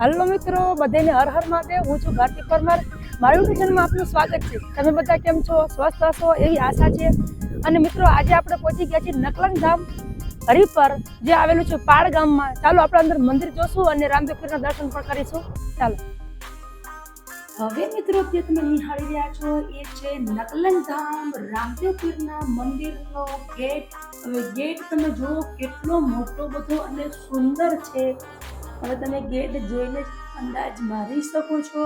હાલો મિત્રો, બધાને હર હર મહાદેવ, હું છું ભારતી પરમાર. મારું યુટ્યુબ આપનું સ્વાગત છે. તમે બધા કેમ છો? સ્વસ્થ હશો એવી આશા છે. અને મિત્રો, આજે આપણે પહોંચી ગયા છીએ નકલંગ ધામ હરિપર જે આવેલું છે પાડ ગામમાં. ચાલો આપણે અંદર મંદિર જોશું અને રામદેવપીરના દર્શન પણ કરીશું. ચાલો. હવે મિત્રો, જે તમે નિહાળી રહ્યા છો એ છે નકલંગ ધામ રામદેવ પીરના મંદિરનો ગેટ. ગેટ તમે જુઓ, કેટલો મોટો બધો અને સુંદર છે. હવે તમે ગેટ જોઈને અંદાજ મારી શકો છો?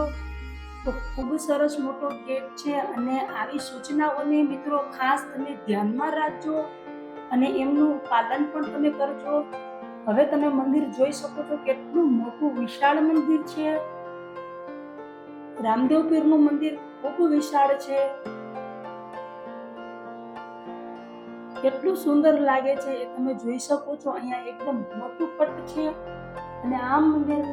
તો ખૂબ સરસ મોટો ગેટ છે અને આવી સૂચનાઓને મિત્રો ખાસ તમે ધ્યાનમાં રાખજો અને એમનું પાલન પણ તમે કરજો. હવે તમે મંદિર જોઈ શકો છો કેટલું મોટું વિશાળ મંદિર છે. રામદેવ પીરનું મંદિર ખૂબ વિશાળ છે. કેટલું સુંદર લાગે છે એ તમે જોઈ શકો છો. અહીંયા એકદમ મોટું પટ છે. અને આ મંદિર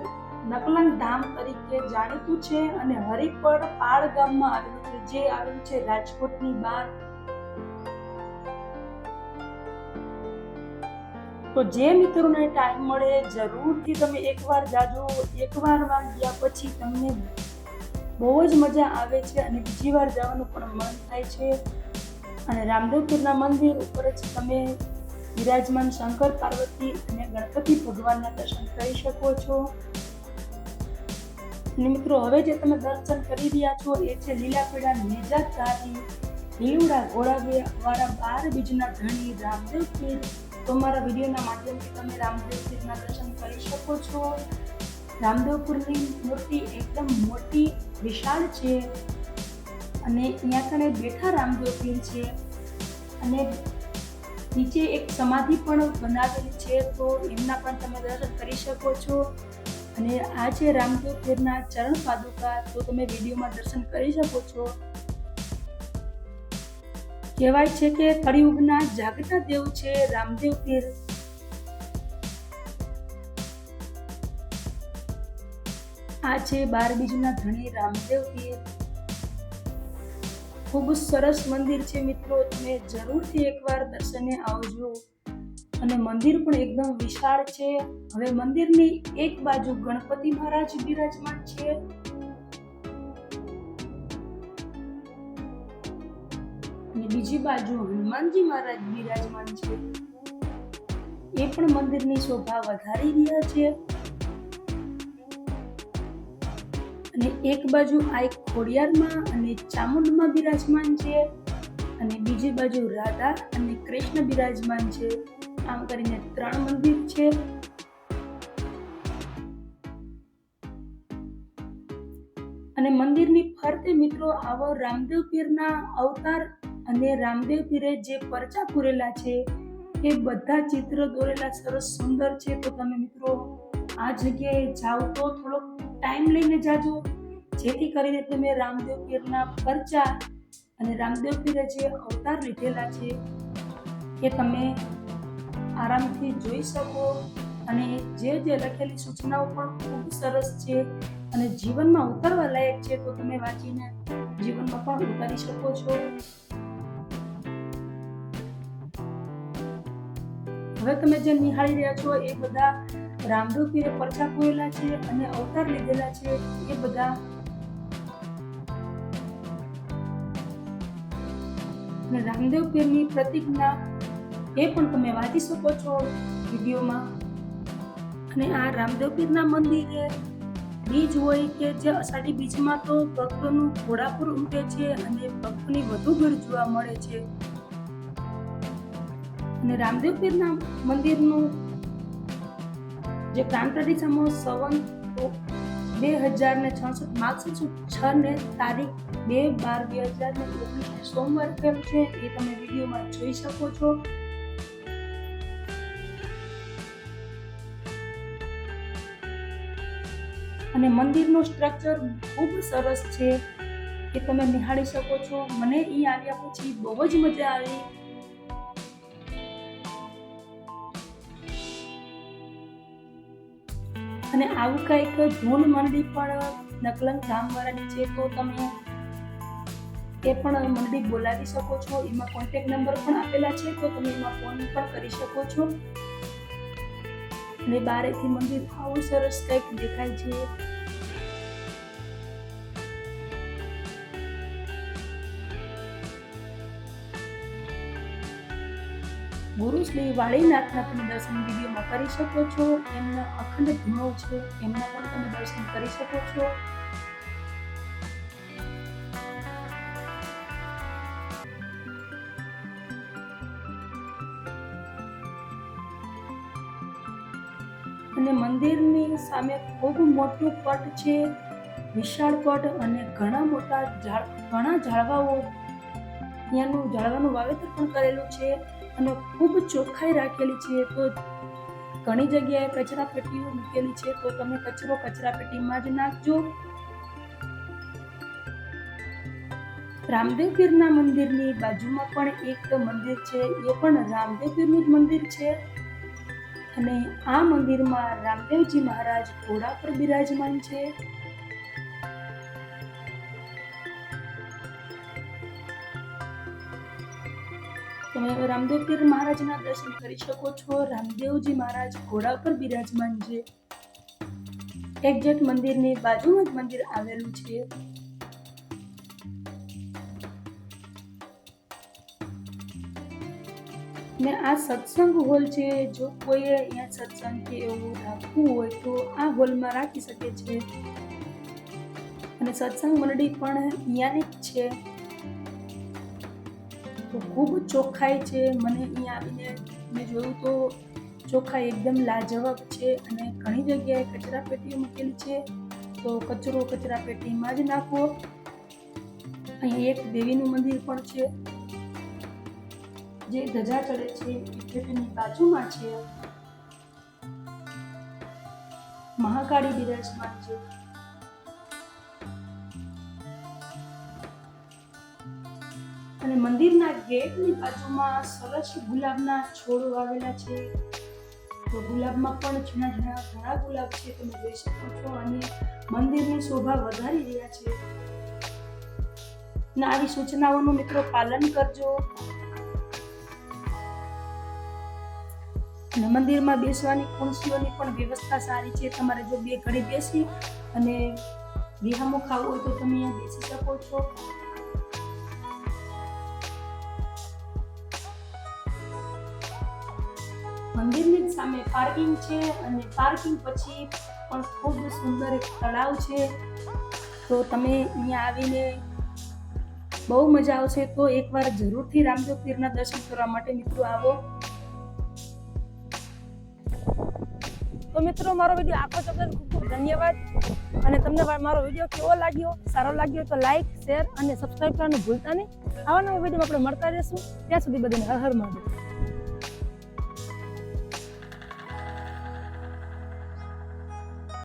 નકલંગ ધામ તરીકે જાણીતું છે અને હરિપર પાળ ગામમાં આવેલું છે, જે આવેલું છે રાજકોટની બહાર. તો જે મિત્રોને ટાઈમ મળે જરૂરથી તમે એકવાર જાજો. એકવાર વાગ્યા પછી તમને બહુ જ મજા આવે છે અને બીજી વાર જવાનું પણ મન થાય છે. અને રામદેવપુરના મંદિર ઉપર જ તમે વિરાજમાન શંકર પાર્વતી અને ગણપતિ ભગવાનના દર્શન કરી શકો છો. અને મિત્રો, હવે જે તમે દર્શન કરી રહ્યા છો એ છે લીલા પીળા નેજા ચારી લીવડા ઘોડા વાળા બાર બીજના ધણી, રામદેવ પીર તો વિડીયોના માધ્યમથી તમે રામદેવ પીરના દર્શન કરી શકો છો. રામદેવપુરની મૂર્તિ એકદમ મોટી, વિશાળ છે. અને અહીંયા કણે બેઠા રામદેવ પીર છે. અને નીચે એક સમાધિ પણ બનાવેલી છે, તો એમના પણ તમે દર્શન કરી શકો છો. અને આ છે રામદેવ ચરણ પાદુકા, તો તમે વિડીયોમાં દર્શન કરી શકો છો. કહેવાય છે કે કળિયુગના જાગતા દેવ છે રામદેવ પીર. આ છે બાર બીજના ધણી રામદેવ પીર. ખૂબ સરસ મંદિર છે મિત્રો. તમે જરૂરથી એકવાર દર્શને આવજો. અને મંદિર પણ એકદમ વિશાળ છે. હવે મંદિરની એક બાજુ ગણપતિ મહારાજ બિરાજમાન છે. અને બીજી બાજુ હનુમાનજી મહારાજ બિરાજમાન છે. એ પણ મંદિરની શોભા વધારી રહ્યા છે. અને એક બાજુ આ એક ખોડિયારમાં અને ચામુંડમાં બિરાજમાન છે અને બીજી બાજુ રાધા અને કૃષ્ણ બિરાજમાન છે. આમ કરીને ત્રણ મંદિર છે. અને મંદિરની ફરતે મિત્રો આવો રામદેવ પીરના અવતાર અને રામદેવ પીરે જે પરચા પૂરેલા છે એ બધા ચિત્ર દોરેલા સરસ સુંદર છે. તો તમે મિત્રો આ જગ્યાએ જાઓ તો થોડોક ટાઈમ લઈને જાજો. જેથી કરીને તમે રામદેવ પીરના પરચા અને રામદેવ પીરે જે અવતાર લીધેલા છે, એ તમે આરામથી જોઈ શકો. અને જે જે લખેલી સૂચનાઓ પણ ખૂબ સરસ છે અને જીવનમાં ઉતારવા લાયક છે, તો તમે વાંચીને જીવનમાં પણ ઉતારી શકો છો. હવે તમે જે નિહાળી રહ્યા છો, એ બધા રામદેવ પીરે પરચા કોયેલા છે અને અવતાર લીધેલા છે, એ બધા અને રામદેવ પીરની પ્રતિજ્ઞા એ પણ તમે વાંચી શકો છો વિડીયોમાં. અને આ રામદેવ પીરના મંદિરે બીજ હોય કે જે અષાઢી બીજમાં તો ભક્તોનું ઘોડાપુર ઉમટે છે અને ભક્તોની વધુ ભીડ જોવા મળે છે. અને રામદેવ પીરના મંદિરનું જે પ્રાણ સમૂહ સવન બે હજાર ને છસઠ માર્ચ છ ને તારીખ બે બાર બે હજાર ને ઓગણીસ સોમવાર કેમ છે એ તમે વિડીયોમાં જોઈ શકો છો. અને મંદિરનું સ્ટ્રક્ચર ખૂબ સરસ છે એ તમે નિહાળી શકો છો. મને એ આવ્યા પછી બહુ જ મજા આવી. અને આવું કંઈક ધૂન મંડી પણ નકલંગ ધામવાળાની છે તો તમે એ પણ મંડી બોલાવી શકો છો. એમાં કોન્ટેક્ટ નંબર પણ આપેલા છે, તો તમે એમાં ફોન પણ કરી શકો છો. અને બારેથી મંદિર આવું સરસ કંઈક દેખાય છે. ગુરુ શ્રી વાળીનાથના તમે દર્શન વિડીયોમાં કરી શકો છો. એમના અખંડ ધીમો છે. એમના પણ તમે દર્શન કરી શકો છો. અને મંદિરની સામે ખૂબ મોટું પટ છે. વિશાળ પટ અને ઘણા મોટા ઘણા ઝાડવાઓ, ત્યાંનું ઝાડવાનું વાવેતર પણ કરેલું છે. અને ખૂબ ચોખ્ખાઈ રાખેલી છે. તો ઘણી જગ્યાએ કચરા પેટીઓ મૂકેલી છે. તો તમે કચરો કચરા પેટીમાં જ નાખજો. રામદેવ પીરના મંદિરની બાજુમાં પણ એક મંદિર છે. એ પણ રામદેવ પીરનું જ મંદિર છે. અને આ મંદિરમાં રામદેવજી મહારાજ ઘોડા પર બિરાજમાન છે. તમે હવે રામદેવ પીર મહારાજના દર્શન કરી શકો છો. રામદેવજી મહારાજ ઘોડા પર બિરાજમાન છે. એક્ઝેક્ટ મંદિરની બાજુમાં જ મંદિર આવેલું છે. ને આ સત્સંગ હોલ છે. જો કોઈએ અહીંયા સત્સંગ કે એવું રાખવું હોય તો આ હોલમાં રાખી શકે છે. અને સત્સંગ મંડળી પણ અહીંયાની જ છે. ખૂબ ચોખ્ખાઈ છે. મને અહીંયા આવીને મેં જોયું તો ચોખ્ખાઈ એકદમ લાજવાબ છે અને ઘણી જગ્યાએ કચરા પેટીઓ મૂકેલી છે. તો કચરો કચરા પેટીમાં જ નાખવો અહીં એક દેવીનું મંદિર પણ છે. જે ધજા ચડે છે. એ પેટીની બાજુમાં છે. મહાકાળી બિરાજમાન છે. અને મંદિરના ગેટની બાજુમાં સરસ ગુલાબના છોડો વાવેલા છે. તો ગુલાબમાં પણ ઝીણા ઝીણા ઘણા ગુલાબ છે, તમે જોઈ શકો છો. અને મંદિરની શોભા વધારી રહ્યા છે. ના, આવી સૂચનાઓનું મિત્રો પાલન કરજો. અને મંદિરમાં બેસવાની ખુરશીઓની પણ વ્યવસ્થા સારી છે. તમારે જો બે ઘડી બેસી અને વિહામો ખાવું હોય તો તમે અહીંયા બેસી શકો છો. મંદિરની જ સામે પાર્કિંગ છે અને પાર્કિંગ પછી પણ ખૂબ સુંદર એક તળાવ છે. તો તમે અહીંયા આવીને બહુ મજા આવશે. તો એકવાર જરૂરથી રામદેવ પીરના દર્શન કરવા માટે મિત્રો આવો. તો મિત્રો, મારો વીડિયો આખો ચોક્કસ ખૂબ ખૂબ ધન્યવાદ. અને તમને મારો વીડિયો કેવો લાગ્યો, સારો લાગ્યો તો લાઈક શેર અને સબસ્ક્રાઈબ કરવાનું ભૂલતા નહીં. આવા નવા વિડીયોમાં આપણે મળતા રહેશું. ત્યાં સુધી બધાને હર હર મહાદેવ.